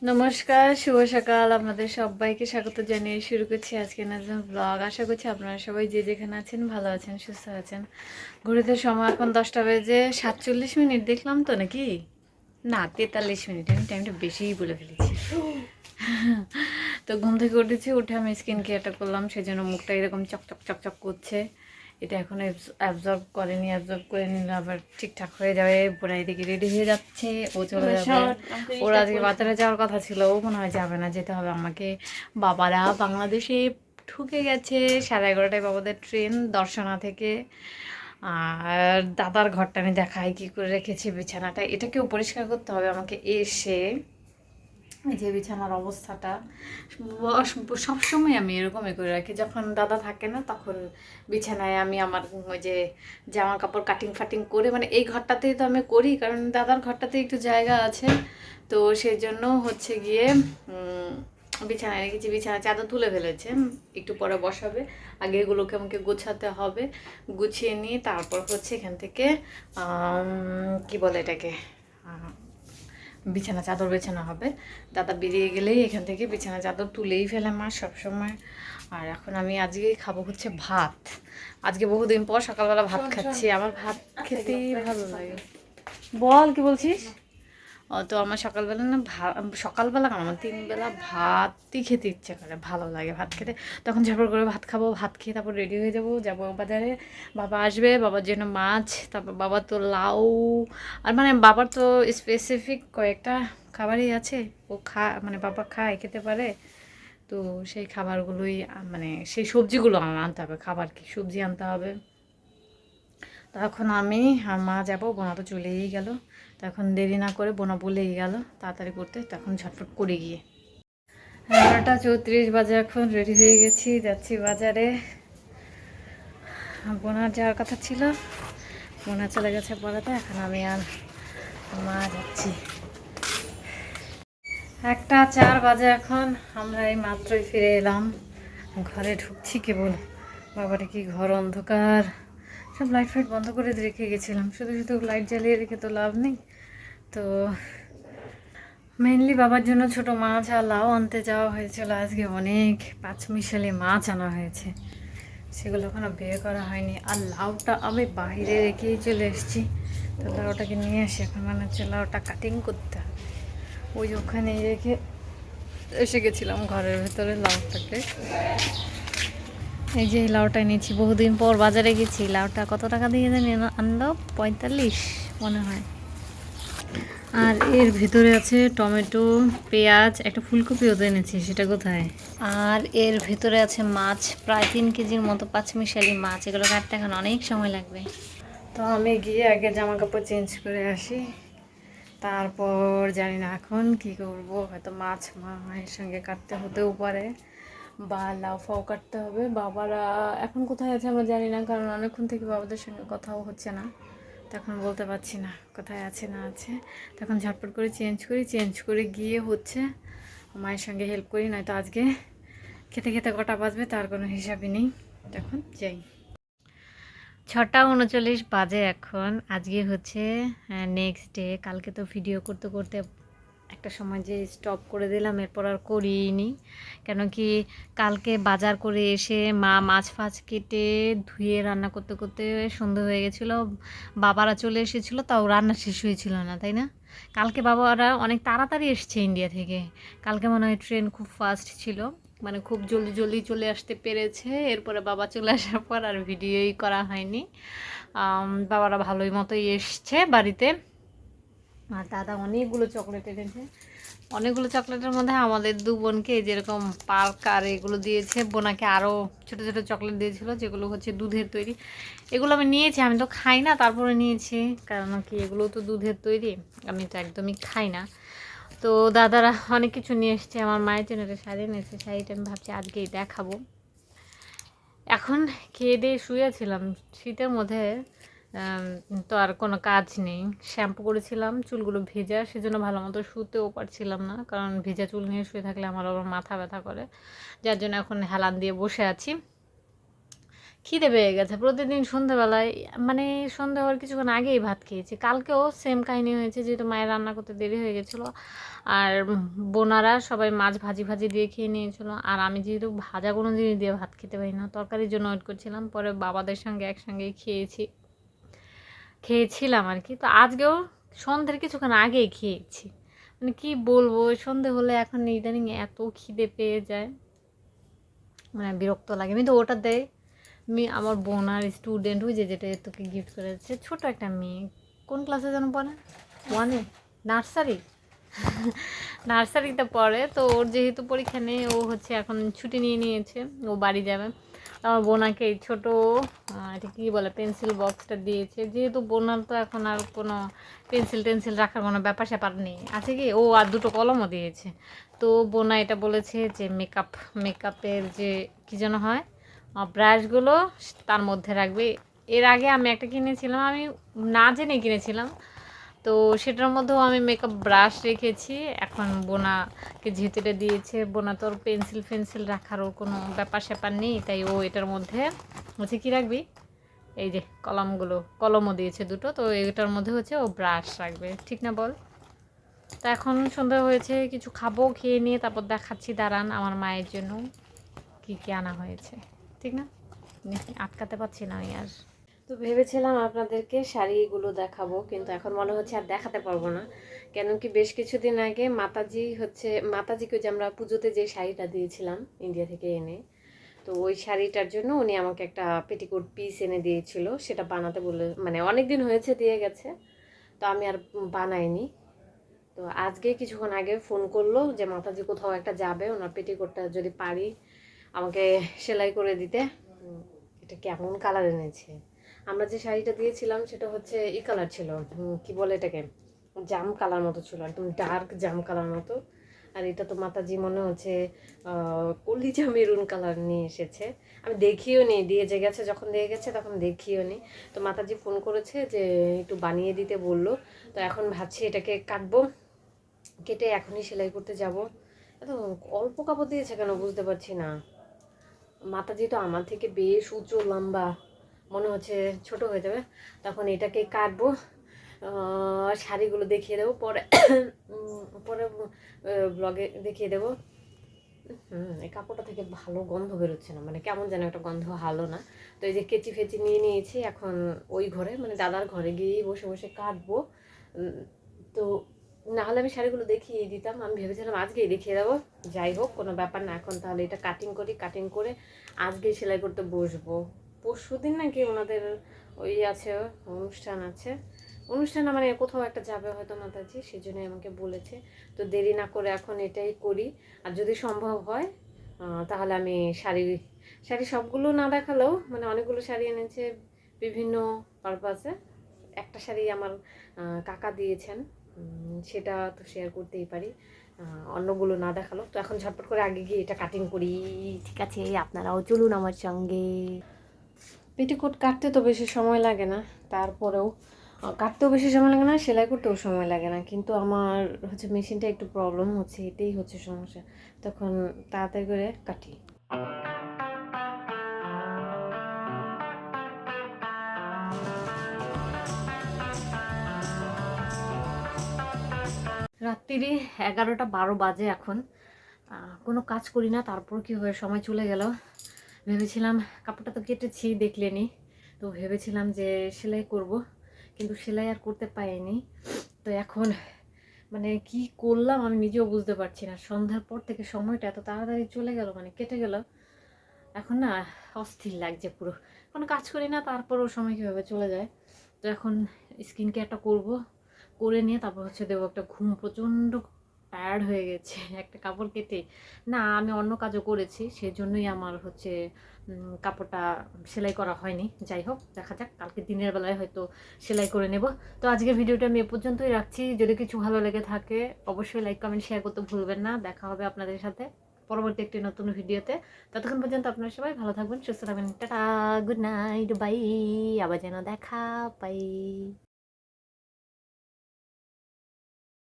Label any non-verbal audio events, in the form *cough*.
নমস্কার, শুভ সকাল। আপনাদের সবাইকে স্বাগত জানিয়ে শুরু করছি আজকে নতুন ব্লগ আশা করছি আপনারা সবাই যে যেখানে আছেন ভালো আছেন, সুস্থ আছেন। ঘড়িতে সময় এখন দশটা বেজে সাতচল্লিশ মিনিট, দেখলাম তো নাকি? না, তেতাল্লিশ মিনিট। আমি টাইমটা বেশিই বলে ফেলেছি। তো ঘুম থেকে উঠেছি, উঠে আমি স্কিন কেয়ারটা করলাম সেই জন্য মুখটা এরকম চকচক চকচক করছে। এটা এখন অ্যাবজর্ব করেনি অ্যাবজর্ব করে নিলে আবার ঠিকঠাক হয়ে যাবে বোনা এদিকে রেডি হয়ে যাচ্ছে ও চলে যাবে। ওর আজকে বাজারে যাওয়ার কথা ছিল ও মনে হয় যাবে না যেতে হবে আমাকে। বাবারা বাংলাদেশে ঢুকে গেছে সাড়ে এগারোটায় বাবাদের ট্রেন দর্শনা থেকে। আর দাদার ঘরটা আমি দেখাই কি করে রেখেছি বিছানাটা। এটাকেও পরিষ্কার করতে হবে আমাকে এসে। এই যে বিছানার অবস্থাটা সব সময় আমি এরকমই করে রাখি। যখন দাদা থাকে না, তখন বিছানায় আমি আমার ওই যে জামা কাপড় কাটিং ফাটিং করে মানে এই ঘরটাতেই তো আমি করি, কারণ দাদার ঘরটাতে একটু জায়গা আছে। তো সেই জন্য হচ্ছে গিয়ে বিছানায় রেখেছি বিছানা চাদর তুলে ফেলেছে। একটু পরে বসাবে। আগে এগুলোকে আমাকে গোছাতে হবে। গুছিয়ে নিয়ে তারপর হচ্ছে এখান থেকে কি বলে এটাকে? বিছানা চাদর বেছানো হবে। দাদা বেরিয়ে গেলেই এখান থেকে বিছানা চাদর তুলেই ফেলে মা সবসময়। আর এখন আমি আজকে খাব হচ্ছে ভাত। আজকে বহুদিন পর সকালবেলা ভাত খাচ্ছি। আমার ভাত খেতেই ভালো লাগে। বল কি বলছিস? তো আমার সকালবেলা না সকালবেলা কেন আমার তিনবেলা ভাতই খেতে ইচ্ছে করে, ভালো লাগে ভাত খেতে। তখন ঝাপড় করে ভাত খাব, ভাত খেয়ে তারপর রেডি হয়ে যাব, যাব বাজারে। বাবা আসবে, বাবার জন্য মাছ, তারপর বাবার তো লাউ, আর মানে বাবার তো স্পেসিফিক কয়েকটা খাবারই আছে। ও খা মানে বাবা খায়, খেতে পারে। তো সেই খাবারগুলোই মানে সেই সবজিগুলো আনতে হবে, খাবার কি সবজি আনতে হবে। তখন আমি আর মা যাব বোনা তো চলেই গেল। তখন দেরি না করে বোনা বলেই গেল, তাড়াতাড়ি করতে, তখন ঝটফট করে গিয়ে। এগারোটা চৌত্রিশ বাজে এখন রেডি হয়ে গেছি, যাচ্ছি বাজারে। বোনার যাওয়ার কথা ছিল, বোনা চলে গেছে পড়াতে, এখন আমি আর মা যাচ্ছি। একটা চার বাজে এখন, আমরা এই মাত্রই ফিরে এলাম। ঘরে ঢুকছি কেবল, বাবারে কি ঘর অন্ধকার। সব লাইট ফাইট বন্ধ করে রেখে গেছিলাম। শুধু শুধু লাইট জ্বালিয়ে রেখে তো লাভ নেই। তো মেইনলি বাবার জন্য ছোট মাছ আর লাউ আনতে যাওয়া হয়েছিল। আজকে অনেক পাঁচ মিশালি মাছ আনা হয়েছে। সেগুলো এখনও বের করা হয়নি। আর লাউটা আমি বাইরে রেখেই চলে এসেছি। তো লাউটাকে নিয়ে আসি। এখন মনে হচ্ছে লাউটা কাটিং করতে ওই ওখানে রেখে এসে গেছিলাম ঘরের ভেতরে লাউটাকে। এই যে লাউটা নিয়েছি বহুদিন পর বাজারে গেছি। লাউটা কত টাকা দিয়ে জানি আন- আনলো? পঁয়তাল্লিশ মনে হয়। আর এর ভিতরে আছে টমেটো পেঁয়াজ একটা ফুলকপিও তো এনেছি সেটা কোথায়? আর এর ভিতরে আছে মাছ প্রায় তিন কেজির মতো পাঁচমিশালি মাছ এগুলো কাটতে এখন অনেক সময় লাগবে। তো আমি গিয়ে আগে জামা কাপড় চেঞ্জ করে আসি। তারপর জানি না এখন কি করব হয়তো মাছ মায়ের সঙ্গে কাটতে হতেও পারে। বা লাউ ফাউ কাটতে হবে। বাবারা এখন কোথায় আছে আমরা জানি না, কারণ অনেকক্ষণ থেকে বাবাদের সঙ্গে কথাও হচ্ছে না। তখন বলতে পারছি না কোথায় আছে, না আছে। তখন ঝটপট করে চেঞ্জ করি, চেঞ্জ করে গিয়ে হচ্ছে মায়ের সঙ্গে হেল্প করি, নয়তো আজকে খেতে খেতে কটা বাজবে, তার কোনো হিসাবই নেই। তখন যাই। ছটা উনচল্লিশ বাজে এখন। আজকে হচ্ছে নেক্সট ডে কালকে তো ভিডিও করতে করতে একটা সময় যে স্টপ করে দিলাম, এরপর আর করিনি। কেন কি কালকে বাজার করে এসে মা মাছ ফাছ কেটে ধুয়ে রান্না করতে করতে সন্ধে হয়ে গেছিল, বাবারা চলে এসেছিল, তাও রান্না শেষ হয়েছিল না, তাই না? কালকে বাবারা অনেক তাড়াতাড়ি এসছে ইন্ডিয়া থেকে। কালকে মনে হয় ট্রেন খুব ফাস্ট ছিল মানে খুব জলদি জলদি চলে আসতে পেরেছে। এরপরে বাবা চলে আসার পর আর ভিডিওই করা হয়নি। বাবারা ভালোই মতোই এসছে বাড়িতে। আর দাদা অনেকগুলো চকলেট এনেছে। অনেকগুলো চকলেটের মধ্যে আমাদের দু বোনকে যেরকম পার্ক আর এগুলো দিয়েছে, বোনাকে আরও ছোটো ছোটো চকলেট দিয়েছিল, যেগুলো হচ্ছে দুধের তৈরি। এগুলো আমি নিয়েছি, আমি তো খাই না, তারপরে নিয়েছি, কারণ কি এগুলো তো দুধের তৈরি, আমি তো একদমই খাই না। তো দাদারা অনেক কিছু নিয়ে এসছে, আমার মায়ের জন্য একটা শাড়ি এনেছে, শাড়িটা আমি ভাবছি আজকেই দেখাবো। এখন খেয়ে দিয়ে শুয়েছিলাম, শীতের মধ্যে তো আর কোনো কাজ নেই। শ্যাম্পু করেছিলাম, চুলগুলো ভেজা, সেজন্য ভালো মতো শুতেও পারছিলাম না, কারণ ভেজা চুল নিয়ে শুয়ে থাকলে আমার আবার মাথা ব্যথা করে। যার জন্য এখন হেলান দিয়ে বসে আছি। খিদে পেয়ে গেছে। প্রতিদিন সন্ধ্যেবেলায় মানে সন্ধ্যে হওয়ার কিছুক্ষণ আগেই ভাত খেয়েছি। কালকেও সেম কাহিনী হয়েছে, যেহেতু মায়ের রান্না করতে দেরি হয়ে গেছিল। আর বোনারা সবাই মাছ ভাজি ভাজি দিয়ে খেয়ে নিয়েছিল। আর আমি যেহেতু ভাজা কোনো জিনিস দিয়ে ভাত খেতে পারি না, তরকারির জন্য ওয়েট করছিলাম। পরে বাবাদের সঙ্গে একসঙ্গেই খেয়েছি। খেয়েছিলাম আর কি। তো আজকেও সন্ধ্যের কিছুক্ষণ আগেই খেয়েছি। মানে কি বলব সন্ধে হলে এখন ইদানিং এত খিদে পেয়ে যায়। মানে বিরক্ত লাগে। আমি তো ওটা দেয় মেয়ে আমার বোন আর স্টুডেন্ট ওই যে যেটা তোকে গিফট করেছে, ছোট একটা মেয়ে। কোন ক্লাসে যেন পড়ে? ওয়ানে নার্সারি নার্সারিতে পড়ে। তো ওর যেহেতু পরীক্ষা নেই, ও হচ্ছে এখন ছুটি নিয়ে নিয়েছে। ও বাড়ি যাবে। আমার বোনাকে এই ছোটো এটা কী বলে পেন্সিল বক্সটা দিয়েছে। যেহেতু বোনার তো এখন আর কোনো পেন্সিল টেন্সিল রাখার কোনো ব্যাপার স্যাপার নেই। আছে কি? ও আর দুটো কলমও দিয়েছে। তো বোনা এটা বলেছে যে মেকআপ মেকআপের যে কী যেন হয় ব্রাশগুলো তার মধ্যে রাখবে। এর আগে আমি একটা কিনেছিলাম, আমি না জেনে কিনেছিলাম। তো সেটার মধ্যেও আমি মেকআপ ব্রাশ রেখেছি। এখন বোনাকে যেহেতু দিয়েছে। বোনা তোর পেন্সিল ফেন্সিল রাখারও কোনো ব্যাপার স্যাপার নেই তাই ও এটার মধ্যে হচ্ছে কী রাখবি? এই যে কলমগুলো কলমও দিয়েছে দুটো তো এটার মধ্যে হচ্ছে ও ব্রাশ রাখবে। ঠিক না বল? তা এখন সন্ধ্যা হয়েছে কিছু খাব খেয়ে নিয়ে তারপর দেখাচ্ছি দাঁড়ান আমার মায়ের জন্য কী কী আনা হয়েছে। ঠিক নে, আটকাতে পারছি না আমি আর। তো ভেবেছিলাম আপনাদেরকে শাড়িগুলো দেখাবো, কিন্তু এখন মনে হচ্ছে আর দেখাতে পারব না। কেন কি বেশ কিছুদিন আগে মাতাজি হচ্ছে, মাতাজিকে যে আমরা পুজোতে যে শাড়িটা দিয়েছিলাম ইন্ডিয়া থেকে এনে, তো ওই শাড়িটার জন্য উনি আমাকে একটা পেটিকোট পিস এনে দিয়েছিল, সেটা বানাতে বলে মানে অনেক দিন হয়েছে দিয়ে গেছে, তো আমি আর বানাইনি। তো আজকে কিছুক্ষণ আগে ফোন করল যে মাতাজি কোথাও একটা যাবে, ওনার পেটিকোটটা যদি পারি আমাকে সেলাই করে দিতে। এটা কেমন কালার এনেছে? আমরা যে শাড়িটা দিয়েছিলাম সেটা হচ্ছে ই কালার ছিল কি বলে এটাকে? জাম কালার মতো ছিল একদম ডার্ক জাম কালার মতো। আর এটা তো মাতাজি মনে হচ্ছে আহ, কলিজা মেরুন কালার নিয়ে এসেছে। আমি দেখিও নি দিয়ে যে গেছে যখন দিয়ে গেছে তখন দেখিও নি। তো মাতাজি ফোন করেছে যে একটু বানিয়ে দিতে বলল। তো এখন ভাবছি এটাকে কাটবো কেটে এখনই সেলাই করতে যাব। এত অল্প কাপড় দিয়েছে কেন বুঝতে পারছি না। মাতাজি তো আমার থেকে বেশ উঁচু লম্বা। মনে হচ্ছে ছোট হয়ে যাবে। তখন এটাকে কাটবো শাড়িগুলো দেখিয়ে দেবো, পরে পরে ব্লগে দেখিয়ে দেবো। এই কাপড়টা থেকে ভালো গন্ধ বেরোচ্ছে না মানে কেমন যেন একটা গন্ধ ভালো না। তো এই যে কেচি ফেচি নিয়ে নিয়েছি, এখন ওই ঘরে মানে দাদার ঘরে গিয়েই বসে বসে কাটবো। তো না হলে আমি শাড়িগুলো দেখিয়ে দিতাম, আমি ভেবেছিলাম আজকেই দেখিয়ে দেবো। যাই হোক, কোনো ব্যাপার না, এখন তাহলে এটা কাটিং করি কাটিং করে আজকেই সেলাই করতে বসবো। পরশু দিন নাকি ওনাদের ওই আছে, অনুষ্ঠান আছে। অনুষ্ঠান মানে কোথাও একটা যাবে হয়তো মাতাজি সেই জন্যই আমাকে বলেছে। তো দেরি না করে এখন এটাই করি। আর যদি সম্ভব হয় তাহলে আমি শাড়ি শাড়ি সবগুলো না দেখালেও মানে অনেকগুলো শাড়ি এনেছে বিভিন্ন পারপাসে একটা শাড়ি আমার কাকা দিয়েছেন সেটা তো শেয়ার করতেই পারি। অন্যগুলো না দেখাল তো এখন ঝটপট করে আগে গিয়ে এটা কাটিং করি। ঠিক আছে, আপনারাও চলুন আমার সঙ্গে। পেটিকোট কাটতে তো বেশি সময় লাগে না। তারপরেও কাটতেও বেশি সময় লাগে না, সেলাই করতেও সময় লাগে না। কিন্তু আমার হচ্ছে মেশিনটা একটু প্রবলেম হচ্ছে, এটাই হচ্ছে সমস্যা। তখন তাড়াতাড়ি করে কাটি। রাত্রি এগারোটা বারো বাজে এখন। কোনো কাজ করি না, তারপর কি হয়ে সময় চলে গেল। ভেবেছিলাম কাপড়টা তো কেটেছি, দেখলেনি। তো ভেবেছিলাম যে সেলাই করব, কিন্তু সেলাই আর করতে পারিনি। তো এখন মানে কি করলাম আমি নিজেও বুঝতে পারছি না। সন্ধ্যার পর থেকে সময়টা এত তাড়াতাড়ি চলে গেল মানে কেটে গেল। এখন না অস্থির লাগছে পুরো। কোনো কাজ করি না, তারপরও সময় কীভাবে চলে যায়। তো এখন স্কিন কেয়ারটা করব, করে নিয়ে তারপর হচ্ছে দেবো একটা ঘুম প্রচণ্ড টায়ার্ড হয়ে গেছে, *laughs* একটা কাপড় কেটে। না, আমি অন্য কাজও করেছি সেই জন্যই আমার হচ্ছে কাপড়টা সেলাই করা হয়নি। যাই হোক, দেখা যাক, কালকে দিনের বেলায় হয়তো সেলাই করে নেব। তো আজকের ভিডিওটা আমি এ পর্যন্তই রাখছি। যদি কিছু ভালো লেগে থাকে, অবশ্যই লাইক কমেন্ট শেয়ার করতে ভুলবেন না। দেখা হবে আপনাদের সাথে পরবর্তী একটি নতুন ভিডিওতে। ততক্ষণ পর্যন্ত আপনারা সবাই ভালো থাকবেন, সুস্থ থাকবেন। টাটা গুড নাইট বাই আবার যেন দেখা পাই